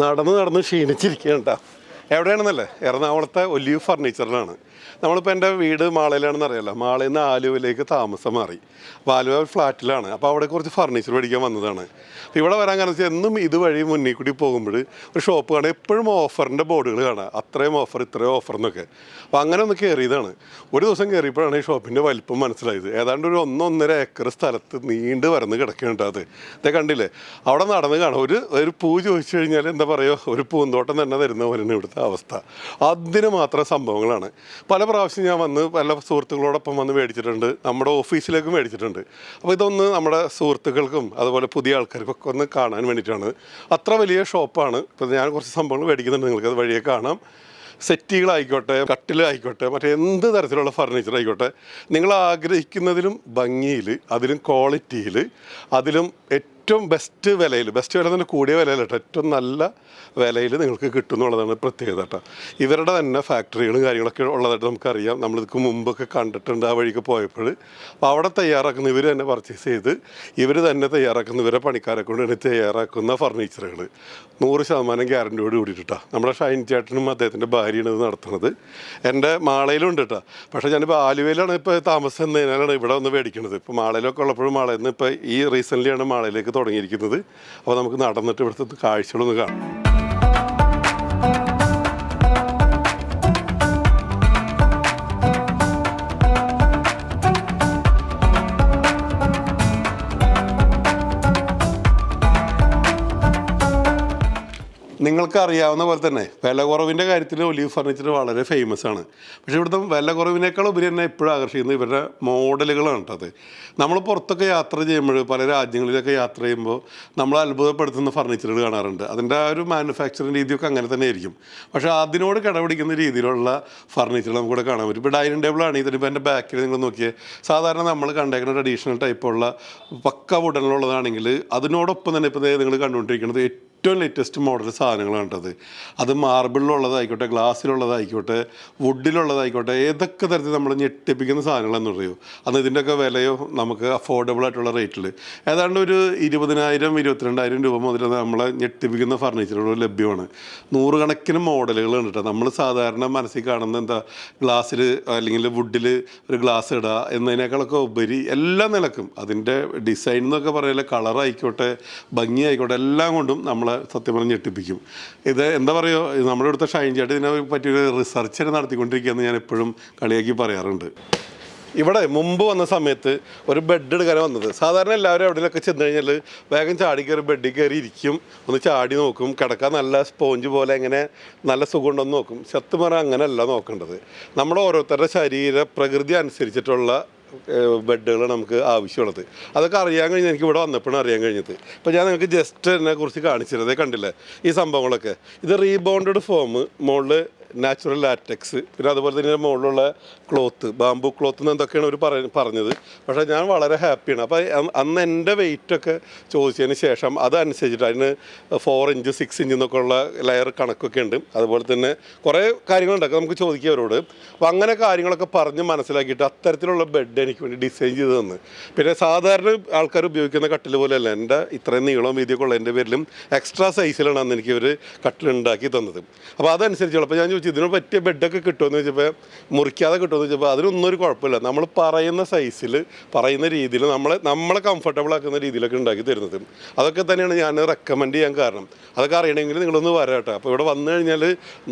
നടന്ന് നടന്ന് ക്ഷീണിച്ചിരിക്കുകയാണ് കേട്ടോ. എവിടെയാണെന്നല്ലേ? എറണാകുളത്തെ ഒലിവ് ഫർണിച്ചറിലാണ്. നമ്മളിപ്പോൾ എന്റെ വീട് മാളയിലാണെന്ന് അറിയാലോ? മാളയിൽ നിന്ന് ആലുവയിലേക്ക് താമസം മാറി. അപ്പോൾ ആലുവ ഫ്ലാറ്റിലാണ്. അപ്പോൾ അവിടെ കുറച്ച് ഫർണിച്ചർ മേടിക്കാൻ വന്നതാണ്. അപ്പോൾ ഇവിടെ വരാൻ കാരണം വെച്ചാൽ എന്നും ഇതുവഴി മുന്നിൽ കൂടി പോകുമ്പോൾ ഒരു ഷോപ്പ് കാണാൻ എപ്പോഴും ഓഫറിന്റെ ബോർഡുകൾ കാണാം. അത്രയും ഓഫർ ഇത്രയും ഓഫർ എന്നൊക്കെ. അപ്പോൾ അങ്ങനെ ഒന്ന് കയറിയതാണ്. ഒരു ദിവസം കയറിയപ്പോഴാണ് ഈ ഷോപ്പിന്റെ വലിപ്പം മനസ്സിലായത്. ഏതാണ്ട് ഒരു ഒന്നൊന്നര ഏക്കർ സ്ഥലത്ത് നീണ്ട് വരന്ന് കിടക്കുന്നുണ്ട് അത്. ഇതേ കണ്ടില്ലേ? അവിടെ നടന്ന് കാണാം. ഒരു ഒരു പൂ ചോദിച്ചു കഴിഞ്ഞാൽ എന്താ പറയുക? ഒരു പൂന്തോട്ടം തന്നെ തരുന്ന പോലെയാണ് ഇവിടുത്തെ അവസ്ഥ. അതിന് മാത്രം സംഭവങ്ങളാണ്. പല പ്രാവശ്യം ഞാൻ വന്ന് പല സുഹൃത്തുക്കളോടൊപ്പം വന്ന് മേടിച്ചിട്ടുണ്ട്. നമ്മുടെ ഓഫീസിലേക്ക് മേടിച്ചിട്ടുണ്ട്. അപ്പോൾ ഇതൊന്ന് നമ്മുടെ സുഹൃത്തുക്കൾക്കും അതുപോലെ പുതിയ ആൾക്കാർക്കൊക്കെ ഒന്ന് കാണാൻ വേണ്ടിയിട്ടാണ്. അത്ര വലിയ ഷോപ്പാണ്. ഇപ്പോൾ ഞാൻ കുറച്ച് സംഭവങ്ങൾ മേടിക്കുന്നുണ്ട്. നിങ്ങൾക്ക് അത് വഴിയെ കാണാം. സെറ്റികളായിക്കോട്ടെ കട്ടിലായിക്കോട്ടെ മറ്റേ എന്ത് തരത്തിലുള്ള ഫർണിച്ചർ ആയിക്കോട്ടെ. നിങ്ങൾ ആഗ്രഹിക്കുന്നതിലും ഭംഗിയിൽ അതിലും ക്വാളിറ്റിയിൽ അതിലും ഏറ്റവും ബെസ്റ്റ് വിലയിൽ ബെസ്റ്റ് വില തന്നെ കൂടിയ വിലയിൽ കേട്ടോ. ഏറ്റവും നല്ല വിലയിൽ നിങ്ങൾക്ക് കിട്ടും എന്നുള്ളതാണ് പ്രത്യേകത കേട്ടോ. ഇവരുടെ തന്നെ ഫാക്ടറികളും കാര്യങ്ങളൊക്കെ ഉള്ളതായിട്ട് നമുക്കറിയാം. നമ്മളിതൊക്കെ മുമ്പൊക്കെ കണ്ടിട്ടുണ്ട് ആ വഴിക്ക് പോയപ്പോൾ. അപ്പോൾ അവിടെ തയ്യാറാക്കുന്ന ഇവർ തന്നെ പർച്ചേസ് ചെയ്ത് ഇവർ തന്നെ തയ്യാറാക്കുന്ന ഇവരെ പണിക്കാരെ കൊണ്ട് തന്നെ തയ്യാറാക്കുന്ന ഫർണിച്ചറുകൾ നൂറ് ശതമാനം ഗ്യാരണ്ടിയോട് കൂടിയിട്ടാ നമ്മുടെ ഷൈൻ ചേട്ടനും അദ്ദേഹത്തിന്റെ ഭാര്യയാണ് ഇത് നടത്തുന്നത്. എന്റെ മാളയിലുണ്ട് കേട്ടോ. പക്ഷേ ഞാനിപ്പോൾ ആലുവയിലാണ് ഇപ്പോൾ താമസം എന്നതിനാലാണ് ഇവിടെ വന്ന് മേടിക്കുന്നത്. ഇപ്പോൾ മാളയിലൊക്കെ ഉള്ളപ്പോഴും മാളയിൽ നിന്ന് ഇപ്പോൾ ഈ റീസെന്റ്ലിയാണ് മാളയിലേക്ക് തുടങ്ങിയിരിക്കുന്നത്. അപ്പോൾ നമുക്ക് നടന്നിട്ട് ഇവിടുത്തെ കാഴ്ചകളൊന്ന് കാണാം. നിങ്ങൾക്ക് അറിയാവുന്ന പോലെ തന്നെ വില കുറവിന്റെ കാര്യത്തിൽ ഒലീവ് ഫർണിച്ചർ വളരെ ഫേമസ് ആണ്. പക്ഷേ ഇവിടുത്തെ വില കുറവിനേക്കാൾ ഉപരി തന്നെ എപ്പോഴും ആകർഷിക്കുന്നത് ഇവരുടെ മോഡലുകളാണ് കേട്ടോ നമ്മൾ പുറത്തൊക്കെ യാത്ര ചെയ്യുമ്പോൾ പല രാജ്യങ്ങളിലൊക്കെ യാത്ര ചെയ്യുമ്പോൾ നമ്മൾ അത്ഭുതപ്പെടുത്തുന്ന ഫർണിച്ചറുകൾ കാണാറുണ്ട്. അതിന്റെ ആ ഒരു മാനുഫാക്ചറിങ് രീതിയൊക്കെ അങ്ങനെ തന്നെ ആയിരിക്കും. പക്ഷേ അതിനോട് കിടപിടിക്കുന്ന രീതിയിലുള്ള ഫർണിച്ചർ നമുക്കിവിടെ കാണാൻ പറ്റും. ഇപ്പോൾ ഡൈനിങ് ടേബിൾ ആണെങ്കിൽ തന്നെ ഇപ്പോൾ എന്റെ ബാക്കിൽ നിങ്ങൾ നോക്കിയാൽ സാധാരണ നമ്മൾ കണ്ടേക്കുന്ന ട്രഡീഷണൽ ടൈപ്പുള്ള പക്ക വുഡനിലുള്ളതാണെങ്കിൽ അതിനോടൊപ്പം തന്നെ ഇപ്പോൾ നിങ്ങൾ കണ്ടുകൊണ്ടിരിക്കുന്നത് ഏറ്റവും ലേറ്റസ്റ്റ് മോഡൽ സാധനങ്ങളാണ് കേട്ടത്. അത് മാർബിളിലുള്ളതായിക്കോട്ടെ ഗ്ലാസ്സിലുള്ളതായിക്കോട്ടെ വുഡിലുള്ളതായിക്കോട്ടെ ഏതൊക്കെ തരത്തിൽ നമ്മൾ ഞെട്ടിപ്പിക്കുന്ന സാധനങ്ങളെന്ന് പറയൂ അന്ന് ഇതിന്റെയൊക്കെ വിലയോ നമുക്ക് അഫോർഡബിൾ ആയിട്ടുള്ള റേറ്റിൽ ഏതാണ്ട് ഒരു ഇരുപതിനായിരം ഇരുപത്തിരണ്ടായിരം രൂപ മുതൽ നമ്മളെ ഞെട്ടിപ്പിക്കുന്ന ഫർണിച്ചറുകൾ ലഭ്യമാണ്. നൂറുകണക്കിന് മോഡലുകളുണ്ട് കേട്ടോ നമ്മൾ സാധാരണ മനസ്സിൽ കാണുന്ന എന്താ? ഗ്ലാസ്സിൽ അല്ലെങ്കിൽ വുഡിൽ ഒരു ഗ്ലാസ് ഇടുക എന്നതിനേക്കാളൊക്കെ ഉപരി എല്ലാ നിലക്കും. അതിന്റെ ഡിസൈൻ എന്നൊക്കെ പറയുന്നത് കളറായിക്കോട്ടെ ഭംഗി ആയിക്കോട്ടെ എല്ലാം കൊണ്ടും നമ്മളെ സത്യം പറഞ്ഞ് ഞെട്ടിപ്പിക്കും. ഇത് എന്താ പറയുക നമ്മുടെ അടുത്ത ഷൈൻ ചേട്ടൻ ഇതിനെ പറ്റിയൊരു റിസർച്ച് നടത്തിക്കൊണ്ടിരിക്കുകയെന്ന് ഞാൻ എപ്പോഴും കളിയാക്കി പറയാറുണ്ട്. ഇവിടെ മുമ്പ് വന്ന സമയത്ത് ഒരു ബെഡ് എടുക്കാൻ വന്നത്. സാധാരണ എല്ലാവരും എവിടെയൊക്കെ ചെന്ന് കഴിഞ്ഞാൽ വേഗം ചാടി കയറി ബെഡിൽ കയറി ഇരിക്കും. ഒന്ന് ചാടി നോക്കും. കിടക്കാൻ നല്ല സ്പോഞ്ച് പോലെ എങ്ങനെ നല്ല സുഖമുണ്ടെന്ന് നോക്കും. സത്യം പറഞ്ഞാൽ അങ്ങനെയല്ല നോക്കേണ്ടത്. നമ്മുടെ ഓരോരുത്തരുടെ ശരീര പ്രകൃതി അനുസരിച്ചിട്ടുള്ള ബെഡുകൾ നമുക്ക് ആവശ്യമുള്ളത്. അതൊക്കെ അറിയാൻ കഴിഞ്ഞ് എനിക്ക് ഇവിടെ വന്നപ്പോഴാണ് അറിയാൻ കഴിഞ്ഞത്. ഇപ്പോൾ ഞാൻ നിങ്ങൾക്ക് ജസ്റ്റ് എന്നെ കുറിച്ച് കാണിച്ചിരുന്നത് കണ്ടില്ലേ? ഈ സംഭവങ്ങളൊക്കെ. ഇത് റീബൗണ്ടഡ് ഫോം മുകളിൽ നാച്ചുറൽ ലാറ്റക്സ് പിന്നെ അതുപോലെ തന്നെ മുകളിലുള്ള ക്ലോത്ത് ബാംബു ക്ലോത്ത് എന്ന് എന്തൊക്കെയാണ് അവർ പറ പറഞ്ഞത്. പക്ഷേ ഞാൻ വളരെ ഹാപ്പിയാണ് അപ്പോൾ അന്ന് എന്റെ വെയിറ്റൊക്കെ ചോദിച്ചതിന് ശേഷം അതനുസരിച്ചിട്ട് അതിന് ഫോർ ഇഞ്ച് സിക്സ് ഇഞ്ച് എന്നൊക്കെ ഉള്ള ലെയർ കണക്കൊക്കെ ഉണ്ട്. അതുപോലെ തന്നെ കുറേ കാര്യങ്ങളുണ്ടൊക്കെ നമുക്ക് ചോദിക്കുക അവരോട് അപ്പോൾ അങ്ങനെ കാര്യങ്ങളൊക്കെ പറഞ്ഞ് മനസ്സിലാക്കിയിട്ട് അത്തരത്തിലുള്ള ബെഡ് എനിക്ക് വേണ്ടി ഡിസൈൻ ചെയ്ത് തന്നു. പിന്നെ സാധാരണ ആൾക്കാർ ഉപയോഗിക്കുന്ന കട്ടിൽ പോലെയല്ല. എന്റെ ഇത്രയും നീളവും വീതിയൊക്കെ ഉള്ള എന്റെ പേരിലും എക്സ്ട്രാ സൈസിലാണ് അന്ന് എനിക്ക് ഇവർ കട്ടിലുണ്ടാക്കി തന്നത്. അപ്പോൾ അതനുസരിച്ചുള്ള അപ്പോൾ ഞാൻ ചോദിച്ചു ഇതിന് പറ്റിയ ബെഡൊക്കെ കിട്ടുമെന്ന് ചോദിച്ചപ്പോൾ മുറിക്കാതെ കിട്ടുമെന്ന് ചോദിച്ചപ്പോൾ അതിനൊന്നും ഒരു കുഴപ്പമില്ല. നമ്മൾ പറയുന്ന സൈസിൽ പറയുന്ന രീതിയിൽ നമ്മളെ നമ്മളെ കംഫർട്ടബിൾ ആക്കുന്ന രീതിയിലൊക്കെ ഉണ്ടാക്കി തരുന്നത്. അതൊക്കെ തന്നെയാണ് ഞാൻ റെക്കമെൻഡ് ചെയ്യാൻ കാരണം. അതൊക്കെ അറിയണമെങ്കിൽ നിങ്ങളൊന്ന് വരാട്ടെ അപ്പോൾ ഇവിടെ വന്നു കഴിഞ്ഞാൽ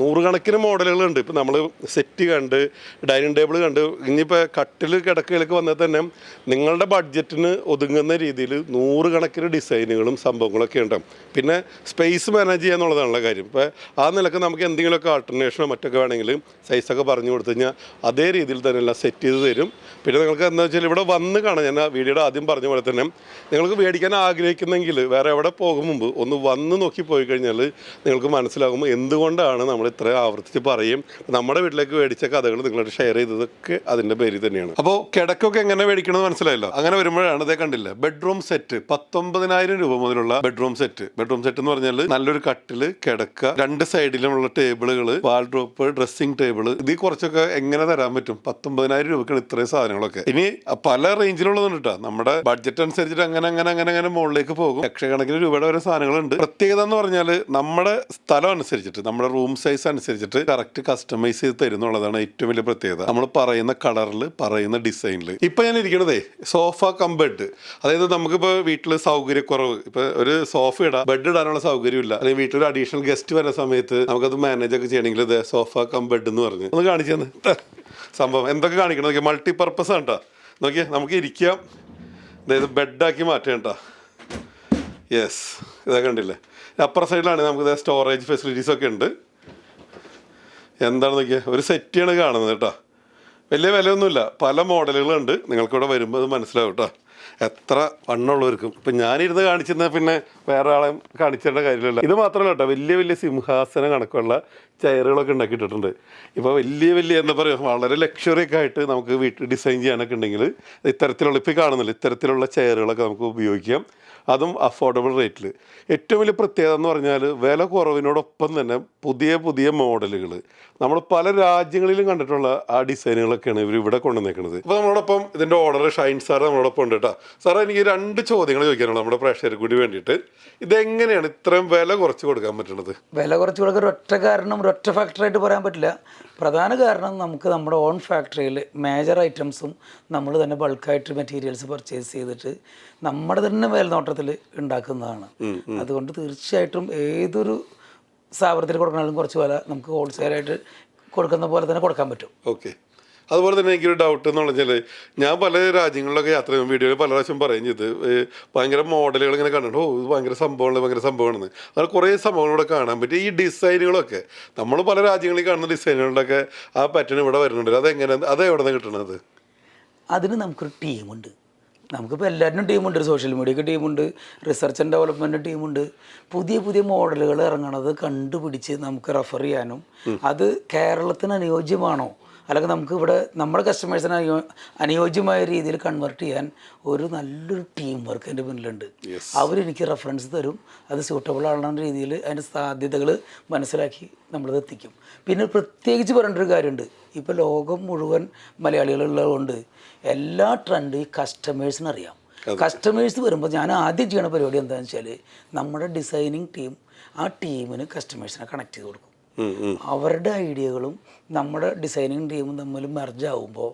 നൂറുകണക്കിന് മോഡലുകളുണ്ട് ഇപ്പോൾ നമ്മൾ സെറ്റ് കണ്ട് ഡൈനിങ് ടേബിൾ കണ്ട് ഇനിയിപ്പോൾ കട്ടിൽ കിടക്കയിലേക്ക് വന്നാൽ തന്നെ നിങ്ങളുടെ ബഡ്ജറ്റിന് ഒതുങ്ങുന്ന രീതിയിൽ നൂറുകണക്കിന് ഡിസൈനുകളും സംഭവങ്ങളൊക്കെ ഉണ്ടാകും പിന്നെ സ്പേസ് മാനേജ് ചെയ്യുക കാര്യം. ഇപ്പോൾ ആ നിലയ്ക്ക് നമുക്ക് എന്തെങ്കിലുമൊക്കെ ആൾട്ടർനേഷനോ മറ്റൊക്കെ വേണമെങ്കിൽ സൈസൊക്കെ പറഞ്ഞു കൊടുത്തു കഴിഞ്ഞാൽ അതേ രീതിയിൽ തന്നെ എല്ലാം സെറ്റ് ചെയ്ത് തരും. പിന്നെ നിങ്ങൾക്ക് എന്താ വെച്ചാൽ ഇവിടെ വന്ന് കാണാം. ഞാൻ ആ വീഡിയോയുടെ ആദ്യം പറഞ്ഞ പോലെ തന്നെ നിങ്ങൾക്ക് മേടിക്കാൻ ആഗ്രഹിക്കുന്നെങ്കിൽ വേറെ എവിടെ പോകും മുമ്പ് ഒന്ന് വന്ന് നോക്കി പോയി കഴിഞ്ഞാൽ നിങ്ങൾക്ക് മനസ്സിലാകും എന്തുകൊണ്ടാണ് നമ്മൾ ഇത്ര ആവർത്തിച്ച് പറയും. നമ്മുടെ വീട്ടിലേക്ക് മേടിച്ച കഥകൾ നിങ്ങളോട് ഷെയർ ചെയ്തതൊക്കെ അതിന്റെ പേരിൽ തന്നെയാണ്. അപ്പോൾ കിടക്കൊക്കെ എങ്ങനെ മേടിക്കണമെന്ന് മനസ്സിലായല്ലോ? അങ്ങനെ വരുമ്പോഴാണ് അതേ കണ്ടില്ല? ബെഡ്റൂം സെറ്റ് പത്തൊമ്പതിനായിരം രൂപ മുതലുള്ള ബെഡ്റൂം സെറ്റ് ബെഡ്റൂം സെറ്റ് എന്ന് പറഞ്ഞാൽ നല്ലൊരു കട്ടിൽ കിടക്ക രണ്ട് സൈഡിലുമുള്ള ടേബിളുകൾ വാൾ വാർഡ്രോപ്പ് ഡ്രസ്സിംഗ് ടേബിൾ ഇതിൽ കുറച്ചൊക്കെ എങ്ങനെ തരാൻ പറ്റും? പത്തൊമ്പതിനായിരം രൂപക്കാണ് ഇത്രയും സാധനങ്ങളൊക്കെ. ഇനി പല റേഞ്ചിലുള്ളതാണ് കേട്ടോ നമ്മുടെ ബഡ്ജറ്റ് അനുസരിച്ചിട്ട് അങ്ങനെ അങ്ങനെ അങ്ങനെ അങ്ങനെ മുകളിലേക്ക് പോകും. ലക്ഷക്കണക്കിന് രൂപയുടെ ഓരോ സാധനങ്ങളുണ്ട്. പ്രത്യേകത എന്ന് പറഞ്ഞാൽ നമ്മുടെ സ്ഥലം അനുസരിച്ചിട്ട് നമ്മുടെ റൂം സൈസ് അനുസരിച്ചിട്ട് കറക്റ്റ് കസ്റ്റമൈസ് ചെയ്ത് തരുന്നുള്ളതാണ് ഏറ്റവും വലിയ പ്രത്യേകത. നമ്മൾ പറയുന്ന കളറിൽ പറയുന്ന ഡിസൈനിൽ ഇപ്പൊ ഞാൻ ഇരിക്കണതേ സോഫ കം ബെഡ് അതായത് നമുക്കിപ്പോൾ വീട്ടിൽ സൗകര്യക്കുറവ്. ഇപ്പൊ ഒരു സോഫ ഇടാം ബെഡ് ഇടാനുള്ള സൗകര്യമില്ല. അല്ലെങ്കിൽ വീട്ടിൽ ഒരു അഡീഷണൽ ഗസ്റ്റ് വരുന്ന സമയത്ത് നമുക്കത് മാനേജ് ഒക്കെ ചെയ്യണമെങ്കിൽ ഇത് സോഫ കം ബെഡ് എന്ന് പറഞ്ഞു. ഒന്ന് കാണിച്ചു തന്നെ. സംഭവം. എന്തൊക്കെ കാണിക്കണം? നോക്കിയാൽ മൾട്ടി പർപ്പസ് ആണ് കേട്ടോ നോക്കിയേ നമുക്ക് ഇരിക്കാം. അതായത് ബെഡാക്കി മാറ്റാം കേട്ടോ യെസ് ഇതൊക്കെ കണ്ടില്ലേ? അപ്പുറ സൈഡിലാണ് നമുക്ക് സ്റ്റോറേജ് ഫെസിലിറ്റീസ് ഒക്കെ ഉണ്ട്. എന്താണ് നോക്കിയാൽ ഒരു സെറ്റിയാണ് കാണുന്നത് കേട്ടോ വലിയ വിലയൊന്നുമില്ല. പല മോഡലുകളുണ്ട് നിങ്ങൾക്കിവിടെ വരുമ്പോൾ അത് മനസ്സിലാവും കേട്ടോ എത്ര വണ്ണമുള്ളവർക്കും. ഇപ്പം ഞാനിരുന്ന് കാണിച്ചിരുന്ന പിന്നെ വേറെ ആളെ കാണിച്ചേണ്ട കാര്യമില്ല ഇത് മാത്രമല്ല കേട്ടോ വലിയ വലിയ സിംഹാസന കണക്കുള്ള ചെയറുകളൊക്കെ ഉണ്ടാക്കിയിട്ടുണ്ട് ഇപ്പോൾ വലിയ വലിയ എന്താ പറയുക വളരെ ലക്ഷറി ഒക്കെ ആയിട്ട് നമുക്ക് വീട്ടിൽ ഡിസൈൻ ചെയ്യാനൊക്കെ ഉണ്ടെങ്കിൽ ഇത്തരത്തിലുള്ള ഇപ്പോൾ കാണുന്നില്ല ഇത്തരത്തിലുള്ള ചെയറുകളൊക്കെ നമുക്ക് ഉപയോഗിക്കാം. അതും അഫോർഡബിൾ റേറ്റിൽ ഏറ്റവും വലിയ പ്രത്യേകത എന്ന് പറഞ്ഞാൽ വില കുറവിനോടൊപ്പം തന്നെ പുതിയ പുതിയ മോഡലുകൾ നമ്മൾ പല രാജ്യങ്ങളിലും കണ്ടിട്ടുള്ള ആ ഡിസൈനുകളൊക്കെയാണ് ഇവർ ഇവിടെ കൊണ്ടുവന്നേക്കുന്നത് അപ്പോൾ നമ്മളോടൊപ്പം ഇതിന്റെ ഓർഡർ ഷൈൻ സാർ നമ്മളോടൊപ്പം ഉണ്ട് കേട്ടോ. സാറേ എനിക്ക് രണ്ട് ചോദ്യങ്ങൾ ചോദിക്കാനുള്ളൂ നമ്മുടെ പ്രേക്ഷകർക്ക് കൂടി വേണ്ടിയിട്ട്. ഇതെങ്ങനെയാണ് ഇത്രയും വില കുറച്ച് കൊടുക്കാൻ പറ്റുന്നത്? വില കുറച്ച് കൊടുക്കാൻ ഒരൊറ്റ കാരണം ഒരൊറ്റ ഫാക്ടറായിട്ട് പറയാൻ പറ്റില്ല. പ്രധാന കാരണം നമുക്ക് നമ്മുടെ ഓൺ ഫാക്ടറിയിൽ മേജർ ഐറ്റംസും നമ്മൾ തന്നെ ബൾക്കായിട്ട് മെറ്റീരിയൽസ് പർച്ചേസ് ചെയ്തിട്ട് നമ്മുടെ തന്നെ മേൽനോട്ടത്തിൽ ഉണ്ടാക്കുന്നതാണ്. അതുകൊണ്ട് തീർച്ചയായിട്ടും ഏതൊരു സ്ഥാപനത്തിൽ കൊടുക്കണമെങ്കിലും കുറച്ച് വില നമുക്ക് ഹോൾസെയിലായിട്ട് കൊടുക്കുന്ന പോലെ തന്നെ കൊടുക്കാൻ പറ്റും. ഓക്കെ അതുപോലെ തന്നെ എനിക്കൊരു ഡൗട്ട് എന്ന് പറഞ്ഞാൽ ഞാൻ പല രാജ്യങ്ങളിലൊക്കെ യാത്ര ചെയ്യുമ്പോൾ വീഡിയോയിൽ പല പ്രാവശ്യം പറയും ചെയ്ത് ഭയങ്കര മോഡലുകൾ ഇങ്ങനെ കണ്ടിട്ട് ഓ ഇത് ഭയങ്കര സംഭവമാണ് ഭയങ്കര സംഭവമാണെന്ന്. അങ്ങനെ കുറേ സംഭവങ്ങളിവിടെ കാണാൻ പറ്റും. ഈ ഡിസൈനുകളൊക്കെ നമ്മൾ പല രാജ്യങ്ങളിൽ കാണുന്ന ഡിസൈനുകളുടെയൊക്കെ ആ പാറ്റേൺ ഇവിടെ വരുന്നുണ്ട്. അതെങ്ങനെ അത് എവിടെ നിന്ന് കിട്ടണത്? അതിന് നമുക്കൊരു ടീമുണ്ട് നമുക്കിപ്പോൾ എല്ലാവരും ടീമുണ്ട് സോഷ്യൽ മീഡിയക്ക് ടീമുണ്ട് റിസർച്ച് ആൻഡ് ഡെവലപ്മെന്റ് ടീമുണ്ട് പുതിയ പുതിയ മോഡലുകൾ ഇറങ്ങണത് കണ്ടുപിടിച്ച് നമുക്ക് റെഫർ ചെയ്യാനും അത് കേരളത്തിന് അനുയോജ്യമാണോ? അല്ലെങ്കിൽ നമുക്ക് ഇവിടെ നമ്മുടെ കസ്റ്റമേഴ്സിന് അനുയോ അനുയോജ്യമായ രീതിയിൽ കൺവേർട്ട് ചെയ്യാൻ ഒരു നല്ലൊരു ടീം വർക്ക് എന്റെ പിന്നിലുണ്ട്. അവരെനിക്ക് റെഫറൻസ് തരും. അത് സ്യൂട്ടബിൾ ആണെന്ന രീതിയിൽ അതിന്റെ സാധ്യതകൾ മനസ്സിലാക്കി നമ്മളത് എത്തിക്കും. പിന്നെ പ്രത്യേകിച്ച് പറയേണ്ട ഒരു കാര്യമുണ്ട്. ഇപ്പോൾ ലോകം മുഴുവൻ മലയാളികളുള്ളതുകൊണ്ട് എല്ലാ ട്രെൻഡ് ഈ കസ്റ്റമേഴ്സിന് അറിയാം. കസ്റ്റമേഴ്സ് വരുമ്പോൾ ഞാൻ ആദ്യം ചെയ്യണ പരിപാടി എന്താണെന്ന് വെച്ചാൽ നമ്മുടെ ഡിസൈനിങ് ടീം ആ ടീമിന് കസ്റ്റമേഴ്സിനെ കണക്ട് ചെയ്ത് കൊടുക്കും. അവരുടെ ഐഡിയകളും നമ്മുടെ ഡിസൈനിങ് ടീമും തമ്മിൽ മെർജ് ആവുമ്പോൾ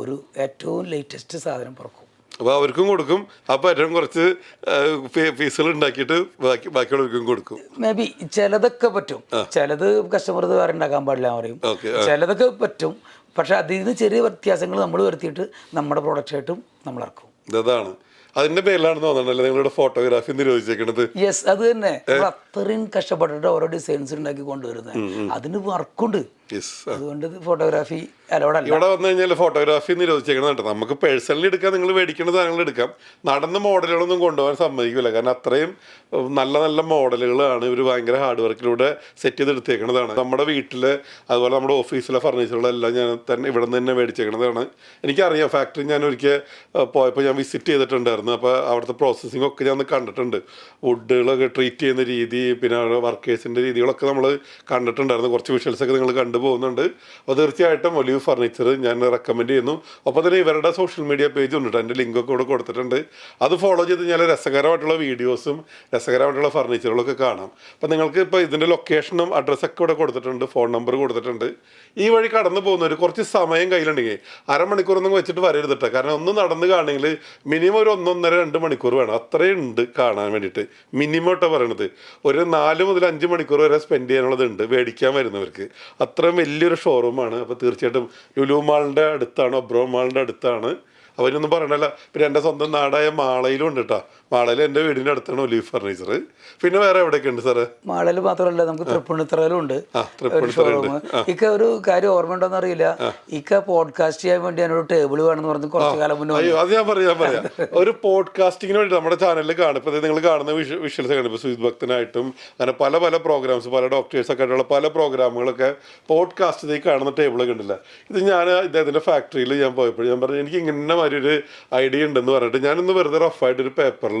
ഒരു ഏറ്റവും ലേറ്റസ്റ്റ് സാധനം പുറക്കും. അപ്പോൾ അവർക്കും കൊടുക്കും. അപ്പോൾ ഏറ്റവും കുറച്ച് ഫീസുകൾ ഉണ്ടാക്കിയിട്ട് ബാക്കി ബാക്കിയുള്ളവർക്കും കൊടുക്കും. മേ ബി ചിലതൊക്കെ പറ്റും. ചിലത് കസ്റ്റമർ വേറെ ഉണ്ടാക്കാൻ പാടില്ല പറയും. ചിലതൊക്കെ പറ്റും. പക്ഷെ അതിൽ നിന്ന് ചെറിയ വ്യത്യാസങ്ങൾ നമ്മൾ വരുത്തിയിട്ട് നമ്മുടെ പ്രോഡക്റ്റായിട്ടും നമ്മൾ ഇറക്കും. ഇതാണ്. അതിന്റെ പേരിലാണ് തോന്നണല്ലേ നിങ്ങളുടെ ഫോട്ടോഗ്രാഫി നിരോധിച്ചേക്കണത് യെസ് അത് തന്നെ. അത്രയും കഷ്ടപ്പെട്ടിട്ട് ഓരോ ഡിസൈൻസ് ഉണ്ടാക്കി കൊണ്ടുവരുന്നത് അതിന് വർക്കുണ്ട് അതുകൊണ്ട് ഫോട്ടോഗ്രാഫി അലോഡല്ല ഇവിടെ വന്നു കഴിഞ്ഞാൽ ഫോട്ടോഗ്രാഫി നിരോധിച്ചേക്കണതുണ്ട് നമുക്ക് പേഴ്സണലി എടുക്കാൻ നിങ്ങൾ മേടിക്കുന്ന സാധനങ്ങൾ എടുക്കാം. നടന്ന മോഡലുകളൊന്നും കൊണ്ടുപോകാൻ സമ്മതിക്കില്ല കാരണം അത്രയും നല്ല നല്ല മോഡലുകളാണ് ഇവർ ഭയങ്കര ഹാർഡ് വർക്കിലൂടെ സെറ്റ് ചെയ്ത് എടുത്തേക്കണതാണ് നമ്മുടെ വീട്ടിൽ അതുപോലെ നമ്മുടെ ഓഫീസിലെ ഫർണിച്ചറുകളെല്ലാം ഞാൻ തന്നെ ഇവിടെ നിന്ന് തന്നെ മേടിച്ചേക്കണതാണ്. എനിക്കറിയാം ഫാക്ടറി ഞാൻ ഒരിക്കൽ പോയപ്പോൾ ഞാൻ വിസിറ്റ് ചെയ്തിട്ടുണ്ടായിരുന്നു. അപ്പോൾ അവിടുത്തെ പ്രോസസ്സിംഗ് ഒക്കെ ഞാൻ കണ്ടിട്ടുണ്ട്. വുഡുകളൊക്കെ ട്രീറ്റ് ചെയ്യുന്ന രീതി പിന്നെ അവിടെ വർക്കേഴ്സിന്റെ രീതികളൊക്കെ നമ്മൾ കണ്ടിട്ടുണ്ടായിരുന്നു. കുറച്ച് വിഷ്വൽസ് ഒക്കെ നിങ്ങൾ കണ്ടുപോകുന്നുണ്ട്. അപ്പോൾ തീർച്ചയായിട്ടും ഒലിവ് ഫർണിച്ചർ ഞാൻ റെക്കമെൻഡ് ചെയ്യുന്നു. ഒപ്പം തന്നെ ഇവരുടെ സോഷ്യൽ മീഡിയ പേജ് ഉണ്ട് എന്റെ ലിങ്കൊക്കെ ഇവിടെ കൊടുത്തിട്ടുണ്ട്. അത് ഫോളോ ചെയ്ത് കഴിഞ്ഞാൽ രസകരമായിട്ടുള്ള വീഡിയോസും രസകരമായിട്ടുള്ള ഫർണിച്ചറുകളൊക്കെ കാണാം. അപ്പോൾ നിങ്ങൾക്ക് ഇപ്പോൾ ഇതിന്റെ ലൊക്കേഷനും അഡ്രസ്സൊക്കെ ഇവിടെ കൊടുത്തിട്ടുണ്ട് ഫോൺ നമ്പർ കൊടുത്തിട്ടുണ്ട്. ഈ വഴി കടന്നു പോകുന്നവർ കുറച്ച് സമയം കയ്യിലുണ്ടെങ്കിൽ അരമണിക്കൂറൊന്നും വെച്ചിട്ട് വരരുത് കേട്ടോ കാരണം ഒന്ന് നടന്ന് കാണണമെങ്കിൽ മിനിമം ഒരു ഒന്നൊന്നര രണ്ട് മണിക്കൂർ വേണം. അത്രയും ഉണ്ട് കാണാൻ വേണ്ടിയിട്ട്. മിനിമം ഇട്ടോ പറയണത്. ഒരു നാല് മുതൽ അഞ്ച് മണിക്കൂർ വരെ സ്പെൻഡ് ചെയ്യാനുള്ളതുണ്ട് മേടിക്കാൻ വരുന്നവർക്ക്. അത്രയും വലിയൊരു ഷോറൂമാണ് അപ്പോൾ തീർച്ചയായിട്ടും ലുലു മാളിന്റെ അടുത്താണ് ഒബ്രോ മാളിന്റെ അടുത്താണ്. അവരൊന്നും പറയണല്ല. പിന്നെ എന്റെ സ്വന്തം നാടായ മാളയിലും ഉണ്ട് കേട്ടോ മാളയിൽ എന്റെ വീടിന്റെ അടുത്താണ് ഒലീവ് ഫർണിച്ചർ പിന്നെ വേറെ എവിടെയൊക്കെ ഉണ്ട് സാറേ? മാളയിൽ മാത്രമല്ല നമുക്ക് തൃപ്പൂണിത്തറയിലും ഉണ്ട് ഒരു. ഷോറൂം ഇക്ക ഒരു കാര്യം ഓർമ്മ ഉണ്ടോന്ന് അറിയില്ല ഇക്ക പോഡ്കാസ്റ്റ് ചെയ്യാൻ വേണ്ടി ഞാനൊരു ടേബിൾ വേണമെന്ന് പറഞ്ഞ് കുറച്ച് കാലം മുന്നേ അയ്യോ അത് ഞാൻ പറയാം പറയാം. ഒരു പോഡ്കാസ്റ്റിങ്ങിന് വേണ്ടി നമ്മുടെ ചാനലിൽ കാണും. ഇപ്പോൾ നിങ്ങൾ കാണുന്ന വിഷ്വൽസ് കാണും ഇപ്പോൾ സുജിത് ഭക്തനായിട്ടും അങ്ങനെ പല പല പ്രോഗ്രാംസ് പല ഡോക്ടേഴ്സ് ഒക്കെ ആയിട്ടുള്ള പല പ്രോഗ്രാമുകളൊക്കെ പോഡ്കാസ്റ്റ് കാണുന്ന ടേബിളൊക്കെ ഉണ്ടല്ല? ഇത് ഞാൻ ഇദ്ദേഹത്തിന്റെ ഫാക്ടറിയിൽ ഞാൻ പോയപ്പോൾ ഞാൻ പറഞ്ഞു എനിക്ക് ഇങ്ങനെ മാതിരി ഒരു ഐഡിയ ഉണ്ടെന്ന് പറഞ്ഞിട്ട് ഞാനൊന്ന് വെറുതെ റഫായിട്ട് ഒരു പേപ്പറിൽ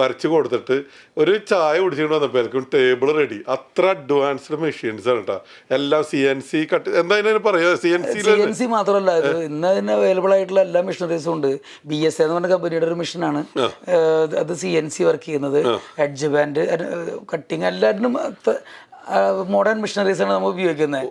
വരച്ച് കൊടുത്തിട്ട് ഒരു ചായ കുടിച്ചിട്ട് വന്നപ്പോഴേക്കും ടേബിൾ റെഡി അത്ര അഡ്വാൻസ്ഡ് മെഷീൻസ് ആണ് കേട്ടോ എല്ലാം സി എൻ സി കട്ട് എന്താ പറയുക C N C C N C മാത്രമല്ല ഇത് ഇന്ന് തന്നെ അവൈലബിൾ ആയിട്ടുള്ള എല്ലാ മെഷീനറീസും ഉണ്ട്. ബി എസ് എന്ന് പറഞ്ഞ കമ്പനിയുടെ ഒരു മെഷീനാണ് അത് സി എൻ സി വർക്ക് ചെയ്യുന്നത്. എഡ്ജ് ബാൻഡ് കട്ടിങ് എല്ലാറ്റിനും മോഡേൺ മെഷീനറീസ് ആണ് നമ്മൾ ഉപയോഗിക്കുന്നത്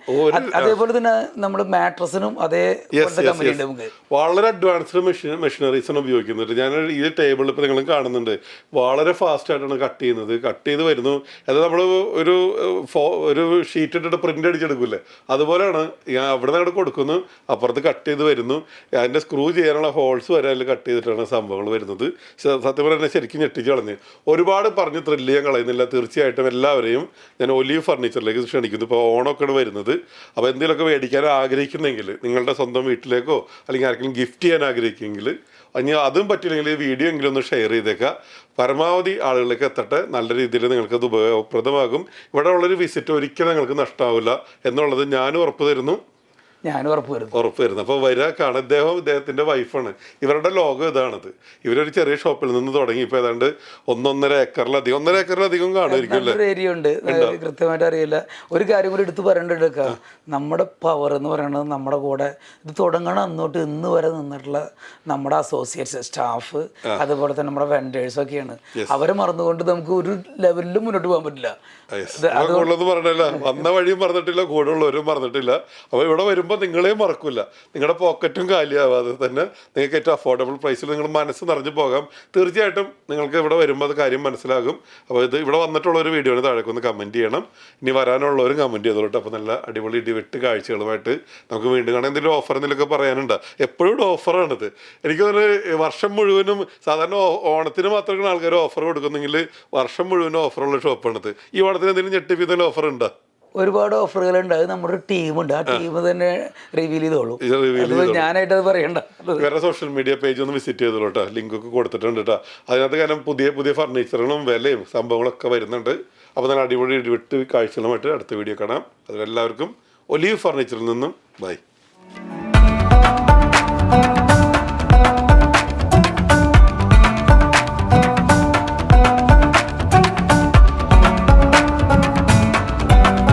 അതേപോലെ തന്നെ നമ്മൾ മാട്രസിനും അതേ പോലത്തെ കമ്പനി ഉണ്ട് നമുക്ക്. വളരെ അഡ്വാൻസ്ഡ് മെഷീൻ മെഷീനറീസ് ആണ് ഉപയോഗിക്കുന്നത് ഞാൻ ഈ ടേബിൾ ഇപ്പോൾ നിങ്ങൾ കാണുന്നുണ്ട്. വളരെ ഫാസ്റ്റ് ആയിട്ടാണ് കട്ട് ചെയ്യുന്നത്. കട്ട് ചെയ്ത് വരുന്നു. അത് നമ്മൾ ഒരു ഒരു ഷീറ്റ് ഇട്ടിട്ട് പ്രിന്റ് അടിച്ചെടുക്കില്ലേ? അതുപോലെയാണ് ഞാൻ അവിടെ നിന്ന് കൊടുക്കുന്നു. അപ്പുറത്ത് കട്ട് ചെയ്ത് വരുന്നു. അതിന്റെ സ്ക്രൂ ചെയ്യാനുള്ള ഹോൾസ് വരെ അതിൽ കട്ട് ചെയ്തിട്ടാണ് സംഭവങ്ങൾ വരുന്നത്. സത്യം പറഞ്ഞാൽ ശരിക്കും ഞെട്ടിച്ച് കളഞ്ഞ്. ഒരുപാട് പറഞ്ഞ് ത്രില്ല് ഞാൻ കളയുന്നില്ല. തീർച്ചയായിട്ടും എല്ലാവരെയും ഞാൻ ഒലീവ് ഫർണിച്ചറിലേക്ക് ക്ഷണിക്കുന്നു. ഇപ്പോൾ ഓണമൊക്കെയാണ് വരുന്നത്. അപ്പോൾ എന്തെങ്കിലുമൊക്കെ മേടിക്കാൻ ആഗ്രഹിക്കുന്നെങ്കിൽ നിങ്ങളുടെ സ്വന്തം വീട്ടിലേക്കോ അല്ലെങ്കിൽ ആർക്കെങ്കിലും ഗിഫ്റ്റ് ചെയ്യാൻ ആഗ്രഹിക്കുമെങ്കിൽ ഇനി അതും പറ്റില്ലെങ്കിൽ വീഡിയോ എങ്കിലും ഒന്ന് ഷെയർ ചെയ്തേക്കുക പരമാവധി ആളുകളിലേക്ക് എത്തട്ടെ. നല്ല രീതിയിൽ നിങ്ങൾക്കത് ഉപയോഗപ്രദമാകും. ഇവിടെ ഉള്ളൊരു വിസിറ്റ് ഒരിക്കലും നിങ്ങൾക്ക് നഷ്ടമാവില്ല എന്നുള്ളത് ഞാനും ഉറപ്പ് തരുന്നു. ഞാനും ഉറപ്പ് വരുന്നു. ഉറപ്പ് വരുന്നു അപ്പോൾ വരിക കാണാം ഇദ്ദേഹം ഇദ്ദേഹത്തിന്റെ വൈഫാണ് ഇവരുടെ ലോകം ഇതാണത്. ഇവരൊരു ചെറിയ ഷോപ്പിൽ നിന്ന് തുടങ്ങി. ഇപ്പോൾ ഏതാണ്ട് ഒന്നൊന്നര ഏക്കറിലധികം ഒന്നര ഏക്കറിലധികം കാണുമായിരിക്കും ഏരിയ ഉണ്ട്. കൃത്യമായിട്ട് അറിയില്ല. ഒരു കാര്യം കൂടി എടുത്ത് പറയേണ്ടത് നമ്മുടെ പവർ എന്ന് പറയുന്നത് നമ്മുടെ കൂടെ ഇത് തുടങ്ങണ അന്നോട്ട് ഇന്ന് വരെ നിന്നിട്ടുള്ള നമ്മുടെ അസോസിയേറ്റ്സ് സ്റ്റാഫ് അതുപോലെ തന്നെ നമ്മുടെ വെൻഡേഴ്സ് ഒക്കെയാണ്. അവരെ മറന്നുകൊണ്ട് നമുക്ക് ഒരു ലെവലിലും മുന്നോട്ട് പോകാൻ പറ്റില്ല. അതുകൊണ്ടൊന്നും പറഞ്ഞില്ല വന്ന വഴിയും പറഞ്ഞിട്ടില്ല കൂടെ ഉള്ളവരും പറഞ്ഞിട്ടില്ല. അപ്പോൾ ഇവിടെ വരുമ്പോൾ നിങ്ങളെയും മറക്കില്ല നിങ്ങളുടെ പോക്കറ്റും കാലിയാവാതെ തന്നെ നിങ്ങൾക്ക് ഏറ്റവും അഫോർഡബിൾ പ്രൈസിൽ നിങ്ങൾ മനസ്സ് നിറഞ്ഞു പോകാം. തീർച്ചയായിട്ടും നിങ്ങൾക്ക് ഇവിടെ വരുമ്പോൾ അത് കാര്യം മനസ്സിലാകും. അപ്പോൾ ഇത് ഇവിടെ വന്നിട്ടുള്ള ഒരു വീഡിയോ താഴേക്ക് ഒന്ന് കമന്റ് ചെയ്യണം. ഇനി വരാനുള്ളവരും കമന്റ് ചെയ്തോട്ടെ അപ്പോൾ നല്ല അടിപൊളി ഇടിവെട്ട് കാഴ്ചകളുമായിട്ട് നമുക്ക് വീണ്ടും കാണാൻ എന്തെങ്കിലും ഓഫർ എന്തെങ്കിലുമൊക്കെ പറയാനുണ്ട്? എപ്പോഴും ഇവിടെ ഓഫറാണിത് എനിക്ക് തോന്നുന്നു വർഷം മുഴുവനും സാധാരണ ഓണത്തിന് മാത്രമാണ് ആൾക്കാർ ഓഫർ കൊടുക്കുന്നെങ്കിൽ വർഷം മുഴുവനും ഓഫറുള്ള ഷോപ്പാണിത് ഈ ഓണത്തിന് എന്തെങ്കിലും ഞെട്ടിപ്പിക്കുന്ന ഓഫർ ഉണ്ടോ? ഒരുപാട് ഓഫറുകൾ ഉണ്ട് അത് നമ്മുടെ ടീമുണ്ട്. ആ ടീം തന്നെ റിവീൽ ചെയ്തോളൂ. ഞാനായിട്ട് അത് പറയണ്ട. വേറെ സോഷ്യൽ മീഡിയ പേജ് ഒന്ന് വിസിറ്റ് ചെയ്തോളൂ കേട്ടോ ലിങ്ക് ഒക്കെ കൊടുത്തിട്ടുണ്ട് കേട്ടോ അതിനകത്ത് കാരണം പുതിയ പുതിയ ഫർണിച്ചറുകളും വിലയും സംഭവങ്ങളൊക്കെ വരുന്നുണ്ട്. അപ്പോൾ നല്ല അടിപൊളി വിട്ട് കാഴ്ചകളുമായിട്ട് അടുത്ത വീഡിയോ കാണാം. അതിലെല്ലാവർക്കും ഒലീവ് ഫർണിച്ചറിൽ നിന്നും ബൈ